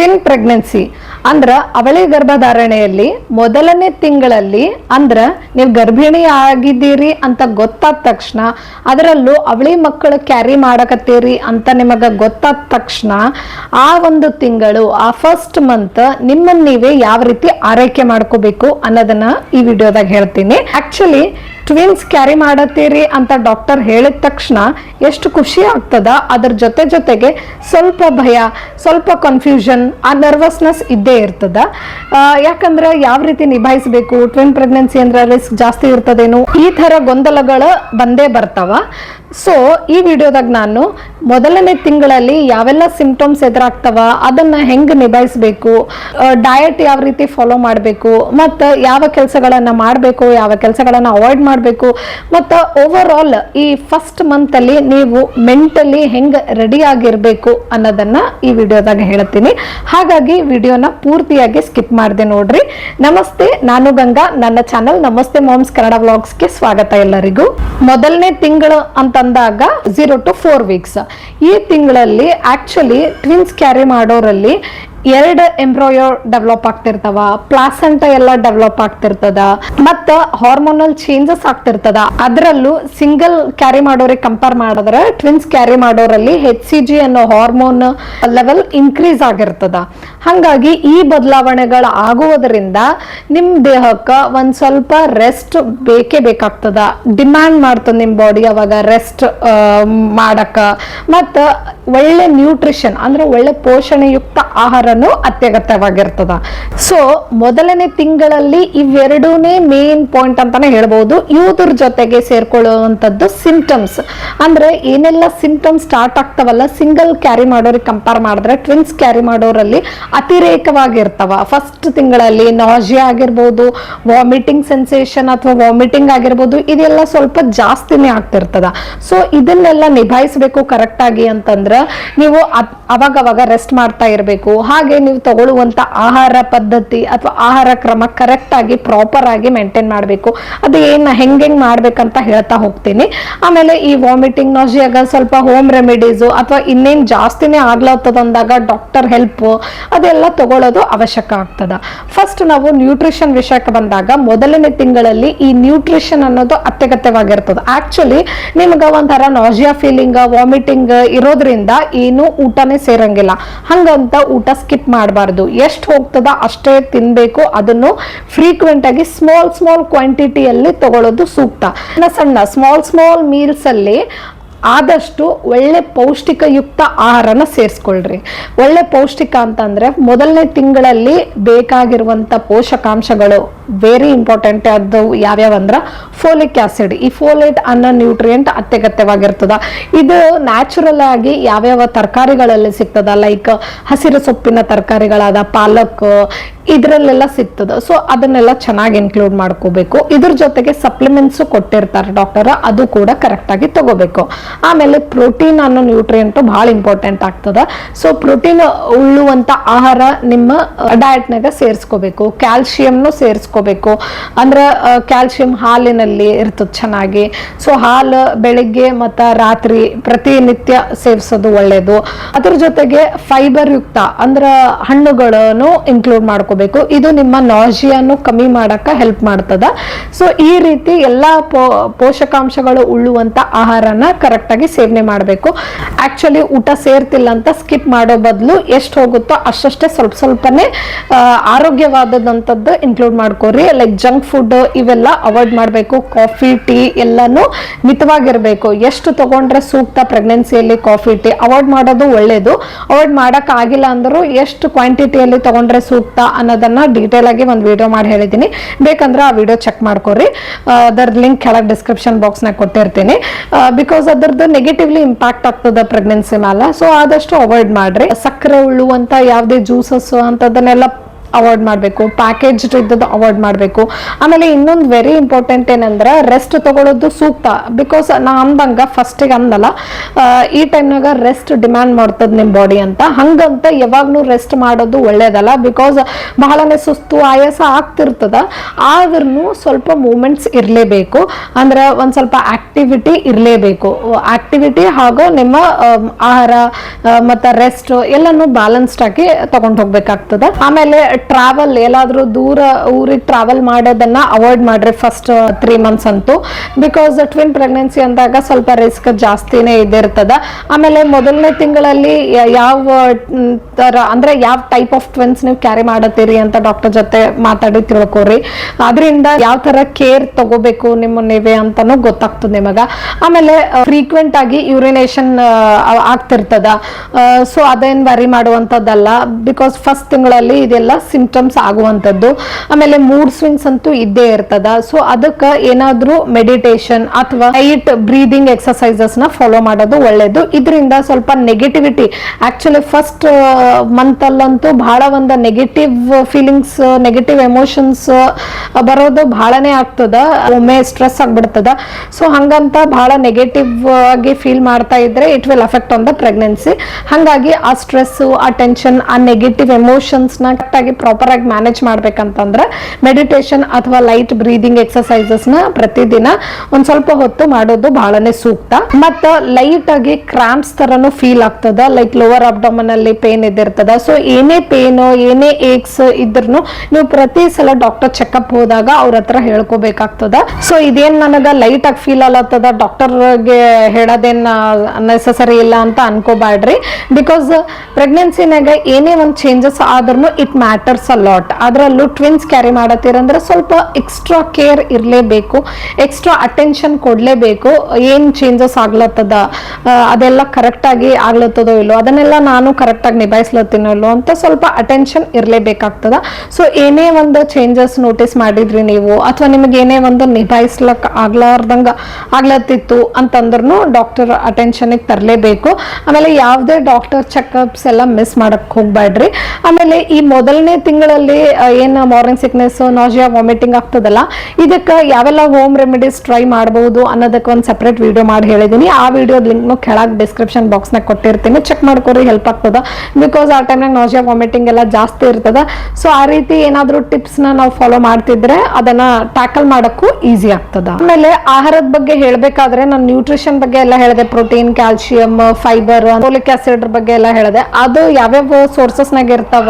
Twin pregnancy ಅಂದ್ರ ಅವಳಿ ಗರ್ಭಧಾರಣೆಯಲ್ಲಿ ಮೊದಲನೇ ತಿಂಗಳಲ್ಲಿ ಅಂದ್ರ ನೀವು ಗರ್ಭಿಣಿ ಆಗಿದ್ದೀರಿ ಅಂತ ಗೊತ್ತಾದ ತಕ್ಷಣ ಅದರಲ್ಲೂ ಅವಳಿ ಮಕ್ಕಳು ಕ್ಯಾರಿ ಮಾಡಕತ್ತೀರಿ ಅಂತ ನಿಮಗ ಗೊತ್ತಾದ ತಕ್ಷಣ ಆ ಒಂದು ತಿಂಗಳು, ಆ ಫಸ್ಟ್ ಮಂತ್ ನಿಮ್ಮನ್ನ ನೀವೇ ಯಾವ ರೀತಿ ಆರೈಕೆ ಮಾಡ್ಕೋಬೇಕು ಅನ್ನೋದನ್ನ ಈ ವಿಡಿಯೋದಾಗ ಹೇಳ್ತೀನಿ. ಆಕ್ಚುಲಿ ಟ್ವಿನ್ಸ್ ಕ್ಯಾರಿ ಮಾಡತ್ತೀರಿ ಅಂತ ಡಾಕ್ಟರ್ ಹೇಳಿದ ತಕ್ಷಣ ಎಷ್ಟು ಖುಷಿ ಆಗ್ತದ? ಅದ್ರ ಜೊತೆ ಜೊತೆಗೆ ಸ್ವಲ್ಪ ಭಯ, ಸ್ವಲ್ಪ ಕನ್ಫ್ಯೂಷನ್ ಆ ನರ್ವಸ್ನೆಸ್ ಇದ್ದೇ ಇರ್ತದ. ಯಾಕಂದ್ರೆ ಯಾವ ರೀತಿ ನಿಭಾಯಿಸಬೇಕು? ಟ್ವಿನ್ ಪ್ರೆಗ್ನೆನ್ಸಿ ಅಂದ್ರೆ ರಿಸ್ಕ್ ಜಾಸ್ತಿ ಇರ್ತದೇನು? ಈ ತರ ಗೊಂದಲಗಳು ಬಂದೇ ಬರ್ತಾವ. ಸೊ ಈ ವಿಡಿಯೋದಾಗ ನಾನು ಮೊದಲನೇ ತಿಂಗಳಲ್ಲಿ ಯಾವೆಲ್ಲ ಸಿಂಪ್ಟಮ್ಸ್ ಎದುರಾಗ್ತವ, ಅದನ್ನ ಹೆಂಗೆ ನಿಭಾಯಿಸಬೇಕು ಡಯಟ್ ಯಾವ ರೀತಿ ಫಾಲೋ ಮಾಡಬೇಕು, ಮತ್ತು ಯಾವ ಕೆಲಸಗಳನ್ನ ಮಾಡಬೇಕು, ಯಾವ ಕೆಲಸಗಳನ್ನ ಅವಾಯ್ಡ್ ಮಾಡಬೇಕು, ಮತ್ತು ಓವರ್ ಆಲ್ ಈ ಫಸ್ಟ್ ಮಂತಲ್ಲಿ ನೀವು ಮೆಂಟಲಿ ಹೆಂಗೆ ರೆಡಿ ಆಗಿರಬೇಕು ಅನ್ನೋದನ್ನ ಈ ವಿಡಿಯೋದಾಗ ಹೇಳ್ತೀನಿ. ಹಾಗಾಗಿ ವಿಡಿಯೋನ ಪೂರ್ತಿಯಾಗಿ ಸ್ಕಿಪ್ ಮಾಡಿದೆ ನೋಡ್ರಿ. ನಮಸ್ತೆ, ನಾನು ಗಂಗಾ. ನನ್ನ ಚಾನಲ್ ನಮಸ್ತೆ ಮಾಮ್ಸ್ ಕನ್ನಡ ವ್ಲಾಗ್ಸ್ಗೆ ಸ್ವಾಗತ ಎಲ್ಲರಿಗೂ. ಮೊದಲನೇ ತಿಂಗಳು ಅಂತಂದಾಗ ಝೀರೋ ಟು ಫೋರ್ ವೀಕ್ಸ್ ಈ ತಿಂಗಳಲ್ಲಿ ಆಕ್ಚುಲಿ ಟ್ವಿನ್ಸ್ ಕ್ಯಾರಿ ಮಾಡೋರಲ್ಲಿ ಎರಡು ಎಂಬ್ರಾಯೋ ಡೆವಲಪ್ ಆಗ್ತಿರ್ತಾವ ಪ್ಲಾಸೆಂಟ ಎಲ್ಲ ಡೆವಲಪ್ ಆಗ್ತಿರ್ತದ, ಮತ್ತ ಹಾರ್ಮೋನಲ್ ಚೇಂಜಸ್ ಆಗ್ತಿರ್ತದ. ಅದರಲ್ಲೂ ಸಿಂಗಲ್ ಕ್ಯಾರಿ ಮಾಡೋರಿಗೆ ಕಂಪೇರ್ ಮಾಡಿದ್ರೆ ಟ್ವಿನ್ಸ್ ಕ್ಯಾರಿ ಮಾಡೋರಲ್ಲಿ ಹೆಚ್ ಸಿ ಜಿ ಅನ್ನೋ ಹಾರ್ಮೋನ್ ಲೆವೆಲ್ ಇನ್ಕ್ರೀಸ್ ಆಗಿರ್ತದ. ಹಾಗಾಗಿ ಈ ಬದಲಾವಣೆಗಳು ಆಗುವುದರಿಂದ ನಿಮ್ಮ ದೇಹಕ್ಕೆ ಒಂದು ಸ್ವಲ್ಪ ರೆಸ್ಟ್ ಬೇಕೇ ಬೇಕಾಗ್ತದ. ಡಿಮ್ಯಾಂಡ್ ಮಾಡ್ತದ ನಿಮ್ಮ ಬಾಡಿ ಅವಾಗ ರೆಸ್ಟ್ ಮಾಡಕ. ಮತ್ತ ಒಳ್ಳೆ ನ್ಯೂಟ್ರಿಷನ್ ಅಂದ್ರೆ ಒಳ್ಳೆ ಪೋಷಣೆಯುಕ್ತ ಆಹಾರನು ಅತ್ಯಗತ್ಯವಾಗಿರ್ತದ. ಸೊ ಮೊದಲನೇ ತಿಂಗಳಲ್ಲಿ ಇವೆರಡೂನೇ ಮೇನ್ ಪಾಯಿಂಟ್ ಅಂತಾನೆ ಹೇಳ್ಬೋದು. ಇವುದ್ರ ಜೊತೆಗೆ ಸೇರ್ಕೊಳ್ಳುವಂಥದ್ದು ಸಿಂಪ್ಟಮ್ಸ್ ಅಂದ್ರೆ ಏನೆಲ್ಲ ಸಿಂಪ್ಟಮ್ಸ್ ಸ್ಟಾರ್ಟ್ ಆಗ್ತಾವಲ್ಲ ಸಿಂಗಲ್ ಕ್ಯಾರಿ ಮಾಡೋರಿಗೆ ಕಂಪೇರ್ ಮಾಡಿದ್ರೆ ಟ್ವಿನ್ಸ್ ಕ್ಯಾರಿ ಮಾಡೋರಲ್ಲಿ ಅತಿರೇಕವಾಗಿರ್ತಾವ. ಫಸ್ಟ್ ತಿಂಗಳಲ್ಲಿ ನಾಜಿಯಾ ಆಗಿರ್ಬೋದು ವಾಮಿಟಿಂಗ್ ಸೆನ್ಸೇಷನ್ ಅಥವಾ ವಾಮಿಟಿಂಗ್ ಆಗಿರ್ಬೋದು, ಇದೆಲ್ಲ ಸ್ವಲ್ಪ ಜಾಸ್ತಿನೇ ಆಗ್ತಿರ್ತದ. ಸೊ ಇದನ್ನೆಲ್ಲ ನಿಭಾಯಿಸಬೇಕು ಕರೆಕ್ಟ್ ಆಗಿ ಅಂತಂದ್ರೆ, ನೀವು ಅವಾಗವಾಗ ಅವಾಗ ಅವಾಗ ರೆಸ್ಟ್ ಮಾಡ್ತಾ ಇರಬೇಕು. ಹಾಗೆ ನೀವು ತಗೊಳ್ಳುವಂತ ಆಹಾರ ಪದ್ಧತಿ ಅಥವಾ ಆಹಾರ ಕ್ರಮ ಕರೆಕ್ಟ್ ಆಗಿ ಪ್ರಾಪರ್ ಆಗಿ ಮೇಂಟೈನ್ ಮಾಡಬೇಕು. ಅದು ಏನು ಹೆಂಗೆ ಹೆಂಗ್ ಮಾಡ್ಬೇಕಂತ ಹೇಳ್ತಾ ಹೋಗ್ತೀನಿ. ಆಮೇಲೆ ಈ ವಾಮಿಟಿಂಗ್ ನಾಜಿಯಾಗ ಸ್ವಲ್ಪ ಹೋಮ್ ರೆಮಿಡೀಸು ಅಥವಾ ಇನ್ನೇನು ಜಾಸ್ತಿನೇ ಆಗ್ಲತ್ತದ ಅಂದಾಗ ಡಾಕ್ಟರ್ ಹೆಲ್ಪ್ ಅದೆಲ್ಲ ತಗೊಳ್ಳೋದು ಅವಶ್ಯಕ ಆಗ್ತದ. ಫಸ್ಟ್ ನಾವು ನ್ಯೂಟ್ರಿಷನ್ ವಿಷಯಕ್ಕೆ ಬಂದಾಗ ಮೊದಲನೇ ತಿಂಗಳಲ್ಲಿ ಈ ನ್ಯೂಟ್ರಿಷನ್ ಅನ್ನೋದು ಅತ್ಯಗತ್ಯವಾಗಿರ್ತದೆ. ಆಕ್ಚುಲಿ ನಿಮ್ಗೆ ಒಂಥರ ನಾಜಿಯಾ ಫೀಲಿಂಗ್ ವಾಮಿಟಿಂಗ್ ಇರೋದ್ರಿಂದ ಏನು ಊಟನೇ ಸೇರಂಗಿಲ್ಲ. ಹಂಗಂತ ಊಟ ಸ್ಕಿಪ್ ಮಾಡಬಾರ್ದು. ಎಷ್ಟು ಹೋಗ್ತದ ಅಷ್ಟೇ ತಿನ್ಬೇಕು. ಅದನ್ನು ಫ್ರೀಕ್ವೆಂಟ್ ಆಗಿ ಸ್ಮಾಲ್ ಸ್ಮಾಲ್ ಕ್ವಾಂಟಿಟಿಯಲ್ಲಿ ತಗೊಳ್ಳೋದು ಸೂಕ್ತ. ಸಣ್ಣ ಸಣ್ಣ ಸ್ಮಾಲ್ ಸ್ಮಾಲ್ ಮೀಲ್ಸ್ ಅಲ್ಲಿ ಆದಷ್ಟು ಒಳ್ಳೆ ಪೌಷ್ಟಿಕಯುಕ್ತ ಆಹಾರನ ಸೇರಿಸ್ಕೊಳ್ರಿ. ಒಳ್ಳೆ ಪೌಷ್ಟಿಕ ಅಂತಂದ್ರೆ ಮೊದಲನೇ ತಿಂಗಳಲ್ಲಿ ಬೇಕಾಗಿರುವಂತ ಪೋಷಕಾಂಶಗಳು. ವೆರಿ ಇಂಪಾರ್ಟೆಂಟ್ ಅದು ಯಾವ್ಯಾವ ಅಂದ್ರೆ ಫೋಲಿಕ್ ಆಸಿಡ್ ಈ ಫೋಲೇಟ್ ಅನ್ನೋ ನ್ಯೂಟ್ರಿಯೆಂಟ್ ಅತ್ಯಗತ್ಯವಾಗಿರ್ತದ. ಇದು ನ್ಯಾಚುರಲ್ ಆಗಿ ಯಾವ್ಯಾವ ತರಕಾರಿಗಳಲ್ಲಿ ಸಿಗ್ತದ? ಲೈಕ್ ಹಸಿರು ಸೊಪ್ಪಿನ ತರಕಾರಿಗಳಾದ ಪಾಲಕ್ ಇದರಲ್ಲೆಲ್ಲ ಸಿಗ್ತದ. ಸೊ ಅದನ್ನೆಲ್ಲ ಚೆನ್ನಾಗಿ ಇನ್ಕ್ಲೂಡ್ ಮಾಡ್ಕೋಬೇಕು. ಇದ್ರ ಜೊತೆಗೆ ಸಪ್ಲಿಮೆಂಟ್ಸ್ ಕೊಟ್ಟಿರ್ತಾರೆ ಡಾಕ್ಟರ್ ಅದು ಕೂಡ ಕರೆಕ್ಟ್ ಆಗಿ ತಗೋಬೇಕು. ಆಮೇಲೆ ಪ್ರೋಟೀನ್ ಅನ್ನೋ ನ್ಯೂಟ್ರಿಯೆಂಟ್ ಬಹಳ ಇಂಪಾರ್ಟೆಂಟ್ ಆಗ್ತದ. ಸೊ ಪ್ರೋಟೀನ್ ಉಳ್ಳುವಂತ ಆಹಾರ ನಿಮ್ಮ ಡಯಟ್ನಾಗ ಸೇರಿಸ್ಕೋಬೇಕು. ಕ್ಯಾಲ್ಸಿಯಂನು ಸೇರಿಸ್ಕೋಬೇಕು ಅಂದ್ರೆ ಕ್ಯಾಲ್ಸಿಯಂ ಹಾಲಿನಲ್ಲಿ ಇರ್ತದೆ ಚೆನ್ನಾಗಿ. ಸೊ ಹಾಲು ಬೆಳಿಗ್ಗೆ ಮತ್ತು ರಾತ್ರಿ ಪ್ರತಿನಿತ್ಯ ಸೇವಿಸೋದು ಒಳ್ಳೆಯದು ಅದ್ರ ಜೊತೆಗೆ ಫೈಬರ್ ಯುಕ್ತ ಅಂದ್ರೆ ಹಣ್ಣುಗಳನ್ನು ಇನ್ಕ್ಲೂಡ್ ಮಾಡ್ಕೋಬೇಕು. ಇದು ನಿಮ್ಮ ನಾಜಿಯನ್ನು ಕಮ್ಮಿ ಮಾಡಕ ಹೆಲ್ಪ್ ಮಾಡ್ತದ. ಸೊ ಈ ರೀತಿ ಎಲ್ಲ ಪೋಷಕಾಂಶಗಳು ಉಳ್ಳುವಂತ ಆಹಾರನ ಕರೆಕ್ಟಾಗಿ ಸೇವನೆ ಮಾಡಬೇಕು. ಆಕ್ಚುಲಿ ಊಟ ಸೇರ್ತಿಲ್ಲ ಅಂತ ಸ್ಕಿಪ್ ಮಾಡೋ ಬದಲು ಎಷ್ಟು ಹೋಗುತ್ತೋ ಅಷ್ಟಷ್ಟೇ ಸ್ವಲ್ಪ ಸ್ವಲ್ಪನೇ ಆರೋಗ್ಯವಾದದಂಥದ್ದು ಇನ್ಕ್ಲೂಡ್ ಮಾಡ್ಕೋರಿ ಲೈಕ್ ಜಂಕ್ ಫುಡ್ ಇವೆಲ್ಲ ಅವಾಯ್ಡ್ ಮಾಡಬೇಕು. ಕಾಫಿ ಟೀ ಎಲ್ಲಾನು ಮಿತವಾಗಿರ್ಬೇಕು. ಎಷ್ಟು ತಗೊಂಡ್ರೆ ಸೂಕ್ತ ಪ್ರೆಗ್ನೆನ್ಸಿಯಲ್ಲಿ ಕಾಫಿ ಟೀ ಅವಾಯ್ಡ್ ಮಾಡೋದು ಒಳ್ಳೇದು. ಅವಾಯ್ಡ್ ಮಾಡಕ್ ಆಗಿಲ್ಲ ಅಂದರೂ ಎಷ್ಟು ಕ್ವಾಂಟಿಟಿಯಲ್ಲಿ ತಗೊಂಡ್ರೆ ಸೂಕ್ತ ಅನ್ನೋದನ್ನ ಡೀಟೇಲ್ ಆಗಿ ಒಂದು ವಿಡಿಯೋ ಮಾಡಿ ಹೇಳಿದ್ದೀನಿ. ಬೇಕಂದ್ರೆ ಆ ವಿಡಿಯೋ ಚೆಕ್ ಮಾಡ್ಕೊರಿ. ಅದರ ಲಿಂಕ್ ಕೆಳಗೆ ಡಿಸ್ಕ್ರಿಪ್ಷನ್ ಬಾಕ್ಸ್ನಾಗ ಕೊಟ್ಟಿರ್ತೀನಿ. ಬಿಕಾಸ್ ಅದರದ್ದು ನೆಗೆಟಿವ್ಲಿ ಇಂಪ್ಯಾಕ್ಟ್ ಆಗ್ತದೆ ಪ್ರೆಗ್ನೆನ್ಸಿ ಮೇಲೆ ಸೊ ಆದಷ್ಟು ಅವಾಯ್ಡ್ ಮಾಡ್ರಿ. ಸಕ್ಕರೆ ಉಳ್ಳುವಂಥ ಯಾವುದೇ ಜ್ಯೂಸಸ್ ಅಂತದನ್ನೆಲ್ಲ ಅವಾಯ್ಡ್ ಮಾಡಬೇಕು ಪ್ಯಾಕೇಜ್ಡ್ ಇದ್ದದ್ದು ಅವಾಯ್ಡ್ ಮಾಡಬೇಕು. ಆಮೇಲೆ ಇನ್ನೊಂದು ವೆರಿ ಇಂಪಾರ್ಟೆಂಟ್ ಏನಂದ್ರೆ ರೆಸ್ಟ್ ತಗೊಳ್ಳೋದು ಸೂಕ್ತ. ಬಿಕಾಸ್ ನಾ ಅಂದಂಗ ಫಸ್ಟಿಗೆ ಅಂದಲ್ಲ ಈ ಟೈಮ್ನಾಗ ರೆಸ್ಟ್ ಡಿಮ್ಯಾಂಡ್ ಮಾಡ್ತದ ನಿಮ್ಮ ಬಾಡಿ ಅಂತ. ಹಂಗಂತ ಯಾವಾಗ್ಲೂ ರೆಸ್ಟ್ ಮಾಡೋದು ಒಳ್ಳೇದಲ್ಲ. ಬಿಕಾಸ್ ಬಹಳನೇ ಸುಸ್ತು ಆಯಾಸ ಆಗ್ತಿರ್ತದ. ಆದ್ರೂ ಸ್ವಲ್ಪ ಮೂಮೆಂಟ್ಸ್ ಇರಲೇಬೇಕು. ಅಂದ್ರೆ ಒಂದು ಸ್ವಲ್ಪ ಆಕ್ಟಿವಿಟಿ ಇರಲೇಬೇಕು. ಆಕ್ಟಿವಿಟಿ ಹಾಗೂ ನಿಮ್ಮ ಆಹಾರ ಮತ್ತೆ ರೆಸ್ಟ್ ಎಲ್ಲನೂ ಬ್ಯಾಲೆನ್ಸ್ಡ್ ಆಗಿ ತಗೊಂಡ್ ಹೋಗ್ಬೇಕಾಗ್ತದೆ. ಆಮೇಲೆ ಟ್ರಾವೆಲ್ ಎಲ್ಲಾದರೂ ದೂರ ಊರಿಗೆ ಟ್ರಾವೆಲ್ ಮಾಡೋದನ್ನ ಅವಾಯ್ಡ್ ಮಾಡ್ರಿ ಫಸ್ಟ್ ತ್ರೀ ಮಂತ್ಸ್ ಅಂತೂ. ಬಿಕಾಸ್ ಟ್ವಿನ್ ಪ್ರೆಗ್ನೆನ್ಸಿ ಅಂದಾಗ ಸ್ವಲ್ಪ ರಿಸ್ಕ್ ಜಾಸ್ತಿನೇ ಇದಿರ್ತದ. ಆಮೇಲೆ ಮೊದಲನೇ ತಿಂಗಳಲ್ಲಿ ಯಾವ ಥರ ಅಂದ್ರೆ ಯಾವ ಟೈಪ್ ಆಫ್ ಟ್ವಿನ್ಸ್ ನೀವು ಕ್ಯಾರಿ ಮಾಡತ್ತೀರಿ ಅಂತ ಡಾಕ್ಟರ್ ಜೊತೆ ಮಾತಾಡಿ ತಿಳ್ಕೊರಿ. ಅದರಿಂದ ಯಾವ ತರ ಕೇರ್ ತಗೋಬೇಕು ನಿಮ್ಮ ನೀವೇ ಅಂತಾನು ಗೊತ್ತಾಗ್ತದೆ ನಿಮಗೆ. ಆಮೇಲೆ ಫ್ರೀಕ್ವೆಂಟ್ ಆಗಿ ಯೂರಿನೇಷನ್ ಆಗ್ತಿರ್ತದ. ಸೊ ಅದೇನು ವರಿ ಮಾಡುವಂಥದ್ದಲ್ಲ ಬಿಕಾಸ್ ಫಸ್ಟ್ ತಿಂಗಳಲ್ಲಿ ಇದೆಲ್ಲ ಸಿಂಪ್ಟಮ್ಸ್ ಆಗುವಂಥದ್ದು. ಆಮೇಲೆ ಮೂಡ್ ಸ್ವಿಂಗ್ಸ್ ಅಂತೂ ಇದ್ದೇ ಇರ್ತದ. ಸೊ ಅದಕ್ಕೆ ಏನಾದರೂ ಮೆಡಿಟೇಷನ್ ಅಥವಾ ಲೈಟ್ ಬ್ರೀದಿಂಗ್ ಎಕ್ಸಸೈಸಸ್ನ ಫಾಲೋ ಮಾಡೋದು ಒಳ್ಳೇದು. ಇದರಿಂದ ಸ್ವಲ್ಪ ನೆಗೆಟಿವಿಟಿ ಆಕ್ಚುಲಿ ಫಸ್ಟ್ ಮಂತ್ ಅಲ್ಲಂತೂ ಬಹಳ ಒಂದು ನೆಗೆಟಿವ್ ಫೀಲಿಂಗ್ಸ್ ನೆಗೆಟಿವ್ ಎಮೋಷನ್ಸ್ ಬರೋದು ಬಹಳನೇ ಆಗ್ತದ. ಒಮ್ಮೆ ಸ್ಟ್ರೆಸ್ ಆಗಿಬಿಡ್ತದ. ಸೊ ಹಂಗಂತ ಬಹಳ ನೆಗೆಟಿವ್ ಆಗಿ ಫೀಲ್ ಮಾಡ್ತಾ ಇದ್ರೆ it will affect on the pregnancy ಹಾಗಾಗಿ ಆ ಸ್ಟ್ರೆಸ್ ಆ ಟೆನ್ಷನ್ ಆ ನೆಗೆಟಿವ್ ಎಮೋಷನ್ಸ್ನ ಕರೆಕ್ಟ್ ಆಗಿ ಪ್ರಾಪರ್ ಆಗಿ ಮ್ಯಾನೇಜ್ ಮಾಡ್ಬೇಕಂತಂದ್ರೆ ಮೆಡಿಟೇಷನ್ ಅಥವಾ ಲೈಟ್ ಬ್ರೀದಿಂಗ್ನ ಪ್ರತಿದಿನ ಒಂದ್ ಸ್ವಲ್ಪ ಹೊತ್ತು ಮಾಡೋದು ಬಹಳನೇ ಸೂಕ್ತ. ಮತ್ತ ಲೈಟ್ ಆಗಿ ಕ್ರಾಂಪ್ಸ್ ತರನು ಫೀಲ್ ಆಗ್ತದ ಲೈಕ್ ಲೋವರ್ ಅಬ್ಡಮನ್ ಅಲ್ಲಿ ಪೇನ್ ಇದ್ದಿರ್ತದ. ಸೊ ಏನೇ ಪೇನ್ ಏನೇ ಏಕ್ಸ್ ಇದ್ರೂ ನೀವು ಪ್ರತಿ ಸಲ ಡಾಕ್ಟರ್ ಚೆಕಪ್ ಹೋದಾಗ ಅವ್ರ ಹತ್ರ ಹೇಳ್ಕೋಬೇಕಾಗ್ತದ. ಸೊ ಇದೇನ್ ನನಗ ಲೈಟ್ ಆಗಿ ಫೀಲ್ ಅಲತ್ತದ ಡಾಕ್ಟರ್ಗೆ ಹೇಳೋದೇನ್ ನೆಸಸರಿ ಇಲ್ಲ ಅಂತ ಅನ್ಕೋಬ್ಯಾಡ್ರಿ. ಬಿಕಾಸ್ ಪ್ರೆಗ್ನೆನ್ಸಿನಾಗ ಏನೇ ಒಂದು ಚೇಂಜಸ್ ಆದ್ರೂ ಇಟ್ ಮ್ಯಾಟರ್ಸ್ ಅ ಲಾಟ್ ಅದರಲ್ಲೂ ಟ್ವಿನ್ಸ್ ಕ್ಯಾರಿ ಮಾಡತ್ತೀರಂದ್ರೆ ಸ್ವಲ್ಪ ಎಕ್ಸ್ಟ್ರಾ ಕೇರ್ ಇರಲೇಬೇಕು ಎಕ್ಸ್ಟ್ರಾ ಅಟೆನ್ಷನ್ ಕೊಡಲೇಬೇಕು. ಏನು ಚೇಂಜಸ್ ಆಗ್ಲತ್ತದ ಅದೆಲ್ಲ ಕರೆಕ್ಟಾಗಿ ಆಗ್ಲತ್ತದೋ ಇಲ್ಲೋ, ಅದನ್ನೆಲ್ಲ ನಾನು ಕರೆಕ್ಟಾಗಿ ನಿಭಾಯಿಸ್ಲತ್ತೀನೋ ಇಲ್ಲೋ ಅಂತ ಸ್ವಲ್ಪ ಅಟೆನ್ಷನ್ ಇರಲೇಬೇಕಾಗ್ತದ. ಸೊ ಏನೇ ಒಂದು ಚೇಂಜಸ್ ನೋಟಿಸ್ ಮಾಡಿದ್ರಿ ನೀವು, ಅಥವಾ ನಿಮಗೆ ಏನೇ ಒಂದು ನಿಭಾಯಿಸ್ಲಕ್ ಆಗ್ಲಾರ್ದಂಗ ಆಗ್ಲತ್ತಿತ್ತು ಅಂತಂದ್ರೂ ಡಾಕ್ಟರ್ ಅಟೆನ್ಷನಿಗೆ ತರಲೇಬೇಕು. ಆಮೇಲೆ ಯಾವುದೇ ಡಾಕ್ಟರ್ ಚೆಕಪ್ಸ್ ಎಲ್ಲ ಮಿಸ್ ಮಾಡಕ್ಕೆ ಹೋಗ್ಬೇಡ್ರಿ ಆಮೇಲೆ ಈ ಮೊದಲನೇ ತಿಂಗಳಲ್ಲಿ ಏನು ಮಾರ್ನಿಂಗ್ ಸಿಕ್ನೆಸ್ ನಾಜಿಯಾ ವಾಮಿಟಿಂಗ್ ಆಗ್ತದಲ್ಲ ಇದಕ್ಕೆ ಯಾವೆಲ್ಲ ಹೋಮ್ ರೆಮಿಡೀಸ್ ಟ್ರೈ ಮಾಡಬಹುದು ಅನ್ನೋದಕ್ಕೆ ಒಂದು ಸಪ್ರೇಟ್ ವಿಡಿಯೋ ಮಾಡಿ ಹೇಳಿದ್ದೀನಿ ಆ ವಿಡಿಯೋದ ಲಿಂಕ್ನು ಕೆಳಗೆ ಡಿಸ್ಕ್ರಿಪ್ಷನ್ ಬಾಕ್ಸ್ನಾಗ ಕೊಟ್ಟಿರ್ತೀನಿ. ಚೆಕ್ ಮಾಡ್ಕೊರಿ ಹೆಲ್ಪ್ ಆಗ್ತದ. ಬಿಕಾಸ್ ಆ ಟೈಮ್ನಾಗ ನಾಜಿಯಾ ವಾಮಿಟಿಂಗ್ ಎಲ್ಲ ಜಾಸ್ತಿ ಇರ್ತದ. ಸೊ ಆ ರೀತಿ ಏನಾದರೂ ಟಿಪ್ಸ್ನ ನಾವು ಫಾಲೋ ಮಾಡ್ತಿದ್ರೆ ಅದನ್ನ ಟ್ಯಾಕಲ್ ಮಾಡೋಕ್ಕೂ ಈಸಿ ಆಗ್ತದ. ಆಮೇಲೆ ಆಹಾರದ ಬಗ್ಗೆ ಹೇಳಬೇಕಾದ್ರೆ ನಾನು ನ್ಯೂಟ್ರಿಷನ್ ಬಗ್ಗೆ ಎಲ್ಲ ಹೇಳಿದೆ. Protein calcium fibre folic acid ಬಗ್ಗೆ ಎಲ್ಲ ಹೇಳಿದೆ. ಅದು ಯಾವ್ಯಾವ ಸೋರ್ಸಸ್ನಾಗ ಇರ್ತಾವ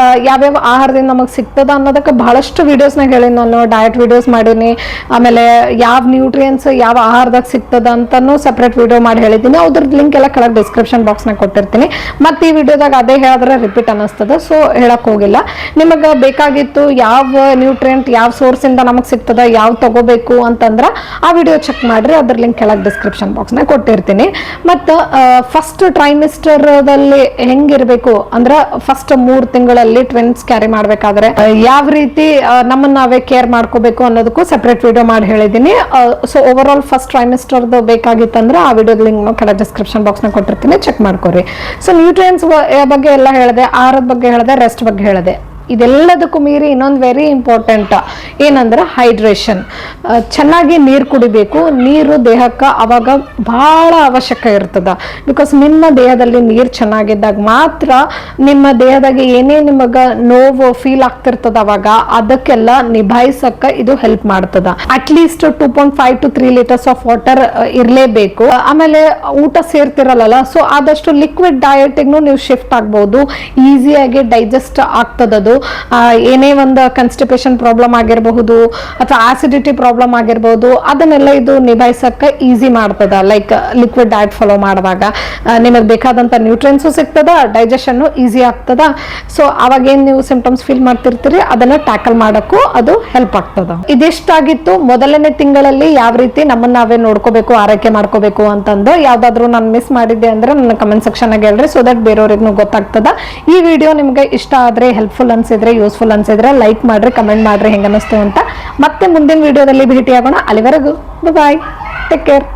ಆ, ಯಾವ್ಯಾವ ಆಹಾರದಿಂದ ನಮಗೆ ಸಿಗ್ತದ ಅನ್ನೋದಕ್ಕೆ ಬಹಳಷ್ಟು ವಿಡಿಯೋಸ್ನಾಗ ಹೇಳೀನಿ ನಾನು. ಡಯಟ್ ವಿಡಿಯೋಸ್ ಮಾಡೀನಿ. ಆಮೇಲೆ ಯಾವ ನ್ಯೂಟ್ರಿಯನ್ಸ್ ಯಾವ ಆಹಾರದಾಗ ಸಿಗ್ತದ ಅಂತಾನು ಸಪ್ರೇಟ್ ವಿಡಿಯೋ ಮಾಡಿ ಹೇಳಿದ್ದೀನಿ ಅದ್ರದ್ದು ಲಿಂಕ್ ಎಲ್ಲ ಕೆಳಗೆ ಡಿಸ್ಕ್ರಿಪ್ಷನ್ ಬಾಕ್ಸ್ನಾಗ ಕೊಟ್ಟಿರ್ತೀನಿ. ಮತ್ತು ಈ ವಿಡಿಯೋದಾಗ ಅದೇ ಹೇಳಿದ್ರೆ ರಿಪೀಟ್ ಅನ್ನಿಸ್ತದೆ ಸೊ ಹೇಳಕ್ಕೆ ಹೋಗಿಲ್ಲ. ನಿಮಗೆ ಬೇಕಾಗಿತ್ತು ಯಾವ ನ್ಯೂಟ್ರಿಯೆಂಟ್ ಯಾವ ಸೋರ್ಸಿಂದ ನಮಗೆ ಸಿಗ್ತದ, ಯಾವ ತಗೋಬೇಕು ಅಂತಂದ್ರೆ ಆ ವಿಡಿಯೋ ಚೆಕ್ ಮಾಡಿರಿ. ಅದ್ರ ಲಿಂಕ್ ಕೆಳಗೆ ಡಿಸ್ಕ್ರಿಪ್ಷನ್ ಬಾಕ್ಸ್ನಾಗ ಕೊಟ್ಟಿರ್ತೀನಿ. ಮತ್ತು ಫಸ್ಟ್ ಟ್ರೈಮಿಸ್ಟರ್ದಲ್ಲಿ ಹೆಂಗಿರಬೇಕು ಅಂದ್ರೆ ಫಸ್ಟ್ ಮೂರು ತಿಂಗಳಲ್ಲಿ ಟ್ವಿನ್ಸ್ ಕ್ಯಾರಿ ಮಾಡಬೇಕಾದ್ರೆ ಯಾವ ರೀತಿ ನಮ್ಮನ್ನ ನಾವೇ ಕೇರ್ ಮಾಡ್ಕೋಬೇಕು ಅನ್ನೋದಕ್ಕೂ ಸಪ್ರೇಟ್ ವಿಡಿಯೋ ಮಾಡಿ ಹೇಳಿದ್ದೀನಿ. ಸೊ ಓವರ್ ಆಲ್ ಫಸ್ಟ್ ಟ್ರೈಮಿಸ್ಟರ್ದು ಬೇಕಾಗಿತ್ತಂದ್ರೆ ಆ ವಿಡಿಯೋ ಲಿಂಕ್ ಕಡೆ ಡಿಸ್ಕ್ರಿಪ್ಷನ್ ಬಾಕ್ಸ್ನ ಕೊಟ್ಟಿರ್ತೀನಿ. ಚೆಕ್ ಮಾಡ್ಕೊರಿ. ಸೊ ನ್ಯೂಟ್ರಿಯನ್ಸ್ ಬಗ್ಗೆ ಎಲ್ಲ ಹೇಳಿದೆ, ಆಹಾರದ ಬಗ್ಗೆ ಹೇಳಿದೆ ರೆಸ್ಟ್ ಬಗ್ಗೆ ಹೇಳಿದೆ. ಇದೆಲ್ಲದಕ್ಕೂ ಮೀರಿ ಇನ್ನೊಂದು ವೆರಿ ಇಂಪಾರ್ಟೆಂಟ್ ಏನಂದ್ರೆ ಹೈಡ್ರೇಷನ್ ಚೆನ್ನಾಗಿ ನೀರು ಕುಡಿಬೇಕು. ನೀರು ದೇಹಕ್ಕೆ ಅವಾಗ ಬಹಳ ಅವಶ್ಯಕ ಇರ್ತದ. ಬಿಕಾಸ್ ನಿಮ್ಮ ದೇಹದಲ್ಲಿ ನೀರು ಚೆನ್ನಾಗಿದ್ದಾಗ ಮಾತ್ರ ನಿಮ್ಮ ದೇಹದಾಗ ಏನೇ ನಿಮಗೆ ನೋವು ಫೀಲ್ ಆಗ್ತಿರ್ತದ ಅವಾಗ ಅದಕ್ಕೆಲ್ಲ ನಿಭಾಯಿಸಕ್ಕೆ ಇದು ಹೆಲ್ಪ್ ಮಾಡ್ತದ. At least two point five to three litres of water ಇರಲೇಬೇಕು. ಆಮೇಲೆ ಊಟ ಸೇರ್ತಿರಲ್ಲ ಸೊ ಆದಷ್ಟು ಲಿಕ್ವಿಡ್ ಡಯಟಿಗೂ ನೀವು ಶಿಫ್ಟ್ ಆಗ್ಬೋದು. ಈಸಿಯಾಗಿ ಡೈಜೆಸ್ಟ್ ಆಗ್ತದದು. ಏನೇ ಒಂದು ಕನ್ಸ್ಟಿಪೇಷನ್ ಪ್ರಾಬ್ಲಮ್ ಆಗಿರಬಹುದು ಅಥವಾ ಆಸಿಡಿಟಿ ಪ್ರಾಬ್ಲಮ್ ಆಗಿರ್ಬೋದು ಅದನ್ನೆಲ್ಲ ಇದು ನಿಭಾಯಿಸಕ್ಕೆ ಈಸಿ ಮಾಡ್ತದ. ಲೈಕ್ ಲಿಕ್ವಿಡ್ ಡಯಟ್ ಫಾಲೋ ಮಾಡುವಾಗ ನಿಮಗೆ ಬೇಕಾದಂಥ ನ್ಯೂಟ್ರಿಯನ್ಸು ಸಿಗ್ತದ ಡೈಜೆಷನ್ನು ಈಸಿ ಆಗ್ತದ. ಸೊ ಅವಾಗ ಏನು ನೀವು ಸಿಂಪ್ಟಮ್ಸ್ ಫೀಲ್ ಮಾಡ್ತಿರ್ತೀರಿ, ಅದನ್ನ ಟ್ಯಾಕಲ್ ಮಾಡೋಕ್ಕೂ ಅದು ಹೆಲ್ಪ್ ಆಗ್ತದ. ಇದಿಷ್ಟಾಗಿತ್ತು, ಮೊದಲನೇ ತಿಂಗಳಲ್ಲಿ ಯಾವ ರೀತಿ ನಮ್ಮನ್ನ ನಾವೇ ನೋಡ್ಕೋಬೇಕು, ಆರೈಕೆ ಮಾಡ್ಕೋಬೇಕು ಅಂತಂದು ಯಾವುದಾದ್ರೂ ನಾನು ಮಿಸ್ ಮಾಡಿದ್ದೆ ಅಂದರೆ ನನ್ನ ಕಮೆಂಟ್ ಸೆಕ್ಷನ್ ಹೇಳ್ರಿ ಸೊ ದಟ್ ಬೇರೆಯವ್ರಿಗೂ ಗೊತ್ತಾಗ್ತದ. ಈ ವಿಡಿಯೋ ನಿಮಗೆ ಇಷ್ಟ ಆದರೆ ಹೆಲ್ಪ್ಫುಲ್ ಅನ್ಸಿದ್ರೆ ಯೂಸ್ಫುಲ್ ಅನ್ಸಿದ್ರೆ ಲೈಕ್ ಮಾಡ್ರಿ ಕಮೆಂಟ್ ಮಾಡ್ರಿ ಹೆಂಗನ್ನಿಸ್ತು ಅಂತ. ಮತ್ತೆ ಮುಂದಿನ ವಿಡಿಯೋದಲ್ಲಿ ಭೇಟಿ ಆಗೋಣ ಅಲ್ಲಿವರೆಗೂ ಬಾಯ್ ಟೇಕ್ ಕೇರ್